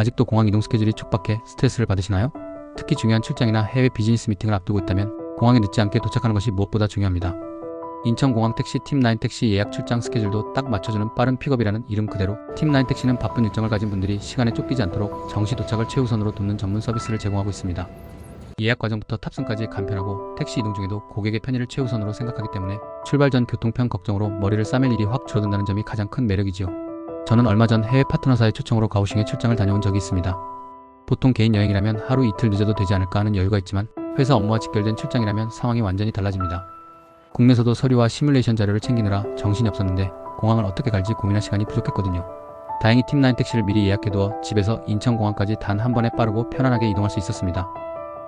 아직도 공항 이동 스케줄이 촉박해 스트레스를 받으시나요? 특히 중요한 출장이나 해외 비즈니스 미팅을 앞두고 있다면 공항에 늦지 않게 도착하는 것이 무엇보다 중요합니다. 인천공항 택시 팀9 택시 예약 출장 스케줄도 딱 맞춰주는 빠른 픽업이라는 이름 그대로 팀9 택시는 바쁜 일정을 가진 분들이 시간에 쫓기지 않도록 정시 도착을 최우선으로 돕는 전문 서비스를 제공하고 있습니다. 예약 과정부터 탑승까지 간편하고 택시 이동 중에도 고객의 편의를 최우선으로 생각하기 때문에 출발 전 교통편 걱정으로 머리를 싸맬 일이 확 줄어든다는 점이 가장 큰 매력이지요. 저는 얼마 전 해외 파트너사의 초청으로 가오슝에 출장을 다녀온 적이 있습니다. 보통 개인 여행이라면 하루 이틀 늦어도 되지 않을까 하는 여유가 있지만 회사 업무와 직결된 출장이라면 상황이 완전히 달라집니다. 국내에서도 서류와 시뮬레이션 자료를 챙기느라 정신이 없었는데 공항을 어떻게 갈지 고민할 시간이 부족했거든요. 다행히 팀9 택시를 미리 예약해두어 집에서 인천공항까지 단 한 번에 빠르고 편안하게 이동할 수 있었습니다.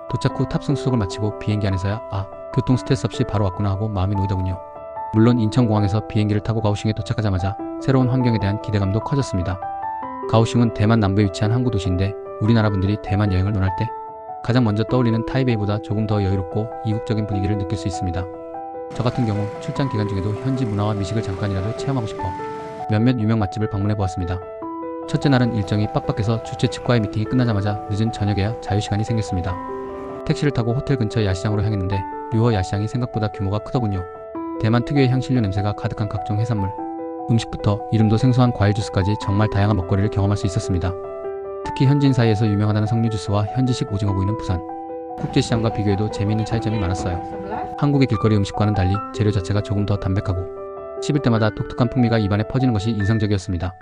도착 후 탑승 수속을 마치고 비행기 안에서야 아 교통 스트레스 없이 바로 왔구나 하고 마음이 놓이더군요. 물론 인천공항에서 비행기를 타고 가오슝에 도착하자마자 새로운 환경에 대한 기대감도 커졌습니다. 가오슝은 대만 남부에 위치한 항구 도시인데 우리나라 분들이 대만 여행을 논할 때 가장 먼저 떠올리는 타이베이보다 조금 더 여유롭고 이국적인 분위기를 느낄 수 있습니다. 저 같은 경우 출장 기간 중에도 현지 문화와 미식을 잠깐이라도 체험하고 싶어 몇몇 유명 맛집을 방문해 보았습니다. 첫째 날은 일정이 빡빡해서 주최 측과의 미팅이 끝나자마자 늦은 저녁에야 자유시간이 생겼습니다. 택시를 타고 호텔 근처 야시장으로 향했는데 류어 야시장이 생각보다 규모가 크더군요. 대만 특유의 향신료 냄새가 가득한 각종 해산물, 음식부터 이름도 생소한 과일 주스까지 정말 다양한 먹거리를 경험할 수 있었습니다. 특히 현지인 사이에서 유명하다는 석류 주스와 현지식 오징어 구이는 부산, 국제시장과 비교해도 재미있는 차이점이 많았어요. 한국의 길거리 음식과는 달리 재료 자체가 조금 더 담백하고 씹을 때마다 독특한 풍미가 입안에 퍼지는 것이 인상적이었습니다.